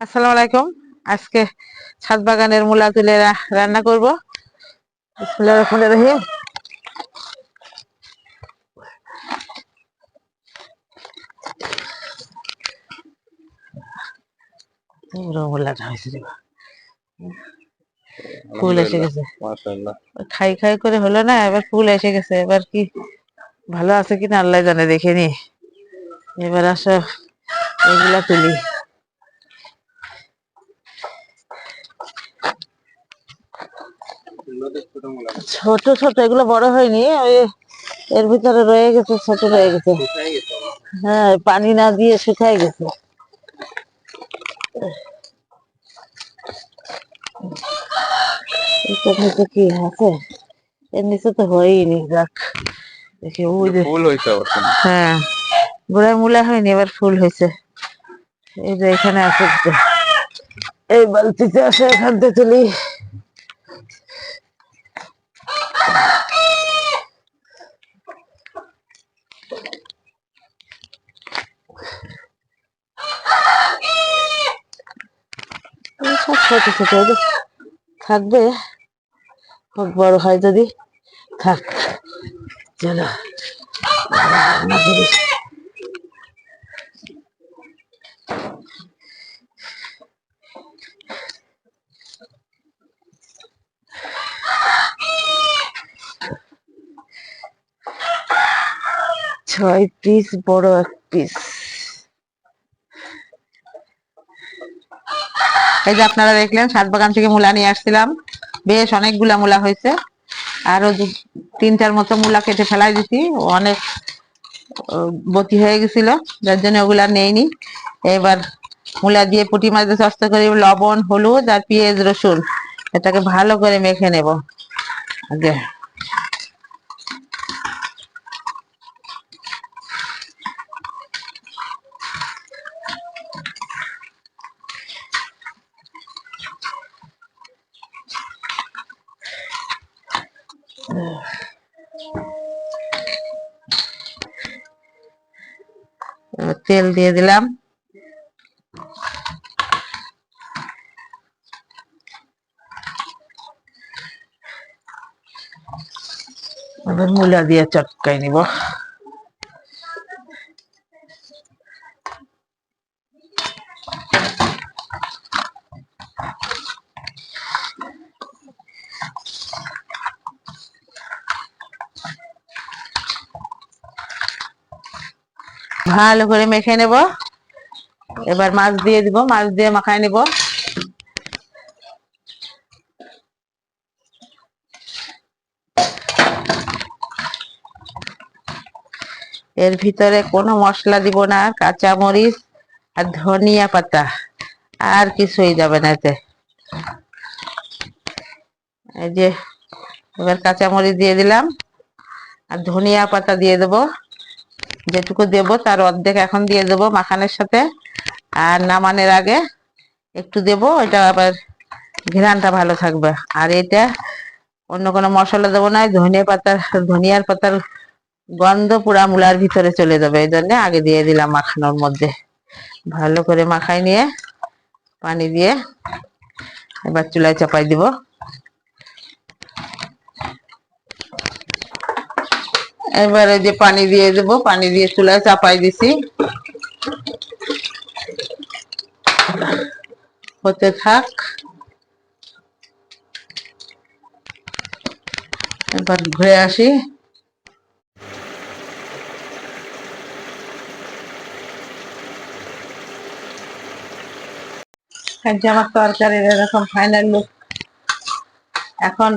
আসসালামু আলাইকুম। আজকে ছাদ বাগানের মূলা তুলে রান্না করব। রহিম। ফুল এসে গেছে। খাই খাই করে হলো না এবার ফুল এসে গেছে। এবার কি ভালো আছে কিনা আল্লাহ জানে দেখে নি। এবার আসো এগুলা তুলি। ছোট ছোট এগুলো বড় হয়নি ওই এর ভিতরে রয়ে গেছে ছোট রয়ে গেছে। হ্যাঁ পানি না দিয়ে শুকাই গেছে। কি আছে। এর নিচে তো হয়নি যাক দেখি ওই যে ফুল কিন্তু। হ্যাঁ গোড়ায় মূলা হয়নি এবার ফুল হয়েছে। এই যে এখানে আছে। এই বালতিতে আসে এখান থেকে তুলি সব ছোট থাকবে বড় হয় যদি। থাক চলো। ছয় পিস বড় এক পিস এই যে আপনারা দেখলেন, সাত বাগান থেকে মূলা নিয়ে আসছিলাম। বেশ অনেকগুলা মূলা হয়েছে। আরও তিন চার মতো মূলা কেটে ফেলাই দিছি। অনেক বতি হয়ে গেছিল, যার জন্য ওগুলা নেইনি। এবার মূলা দিয়ে পুঁটি মাছ সস্তা করে লবণ, হলুদ আর পেঁয়াজ, রসুন। এটাকে ভালো করে মেখে নেব। আগে। তেল দিয়ে দিলাম। এবার মূলা দিয়ে চটকাই নিব। ভালো করে মেখে নেব। এবার মাছ দিয়ে দিব, মাছ দিয়ে মাখায় নেব। এর ভিতরে কোনো মশলা দিব না কাঁচা মরিচ আর ধনিয়া পাতা, আর কিছুই যাবে না এতে। এই যে এবার কাঁচা মরিচ দিয়ে দিলাম, আর ধনিয়া পাতা দিয়ে দেবো। যেটুকু দেব তার অর্ধেক এখন দিয়ে দেবো মাখানের সাথে। আর নামানোর আগে একটু দেব এটা আবার ঘ্রাণটা ভালো থাকবে। আর এটা অন্য কোনো মশলা দেবো না, ধনিয়া পাতার, ধনিয়ার পাতার গন্ধ পুরা মূলার ভিতরে চলে যাবে। এই জন্য আগে দিয়ে দিলাম মাখানোর মধ্যে। ভালো করে মাখাই নিয়ে পানি দিয়ে এবার চুলায় চাপাই দিব। এবারে যে পানি দিয়ে দেবো, পানি দিয়ে চুলায় চাপাই দিছি। হতে থাক। এবার ঘুরে আসি। আমার তরকারির এরকম ফাইনাল লুক এখন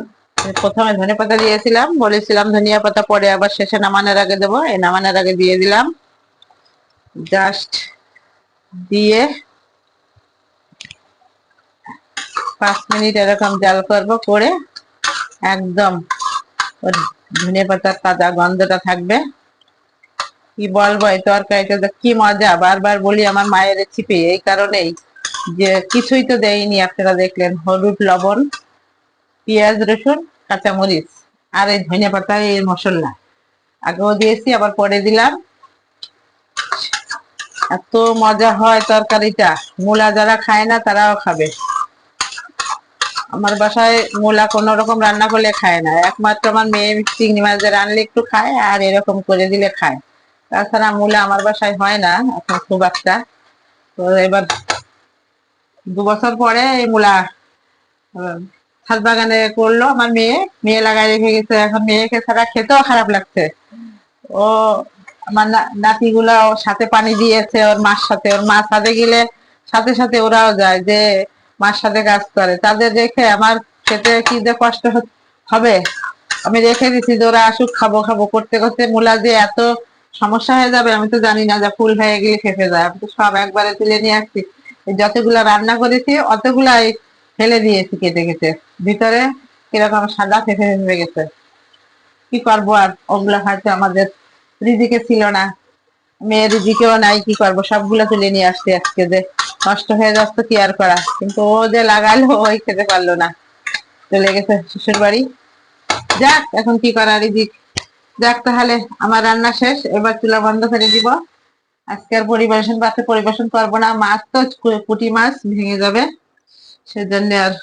প্রথমে ধনে পাতা দিয়েছিলাম, বলেছিলাম ধনিয়া পাতা পরে আবার শেষে নামানোর আগে দেবো। এই নামানোর আগে দিয়ে দিলাম। জাস্ট দিয়ে পাঁচ মিনিট এরকম জাল করব করে একদম ধনে পাতার তাজা গন্ধটা থাকবে। কি বলব এই তরকারিটা তো কি মজা, বারবার বলি আমার মায়ের রেসিপি, এই কারণেই যে কিছুই তো দেয়নি, আপনারা দেখলেন হলুদ, লবণ, পেঁয়াজ, রসুন কাঁচামরিচ আর এই ধনে পাতা, এই মশলা। আগেও দিয়েছি, আবার পরে দিলাম। এত মজা হয় তরকারিটা। মূলা যারা খায় না, তারাও খাবে। আমার বাসায় মূলা কোন রকম রান্না করলে খায় না। একমাত্র আমার মেয়ে চিংড়ি মাছ রানলে একটু খায়, আর এরকম করে দিলে খায়। তাছাড়া মূলা আমার বাসায় হয় না, এখন খুব একটা। তো এবার দু বছর পরে এই মূলা ছাদ বাগানে করল আমার মেয়ে। মেয়ে লাগাই রেখে গেছে। এখন মেয়েকে ছাড়া খেতেও খারাপ লাগছে। ও আমার নাতিগুলা ওর সাথে পানি দিয়েছে, ওর মার সাথে। ওর মা ছাদে গেলে সাথে সাথে ওরাও যায় যে মার সাথে কাজ করে। তাদের রেখে আমার খেতে কি যে কষ্ট হবে। আমি রেখে দিছি যে ওরা আসুক, খাব খাব। করতে করতে মূলা যে এত সমস্যা হয়ে যাবে, আমি তো জানি না যে ফুল হয়ে গেলে খেপে যায়। আমি তো সব একবারে তুলে নিয়ে আসছি। যতগুলা রান্না করেছি, অতগুলাই ফেলে দিয়েছি কেটে কেটে। ভিতরে কীরকম সাদা ফেফে ফেপে গেছে। কি করব আর? ওগুলা হয়তো আমাদের রিজিকে ছিল না। মেয়ের রিজিকেও নাই, কি করব? সবগুলো তুলে নিয়ে আসছি আজকে যে নষ্ট হয়ে যাচ্ছে কি আর করা? কিন্তু ও যে লাগালো, ওই খেতে পারল না। চলে গেছে শ্বশুর বাড়ি। যাক, এখন কি করা রিজিক? যাক তাহলে, আমার রান্না শেষ। এবার চুলা বন্ধ করে দিব। আজকে আর পরিবেশন পাতে পরিবেশন করব না। মাছ তো কু- পুঁটি মাছ ভেঙে যাবে। সেজন্য আর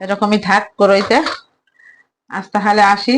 এরকমই থাক করইতে আজ তাহলে আসি।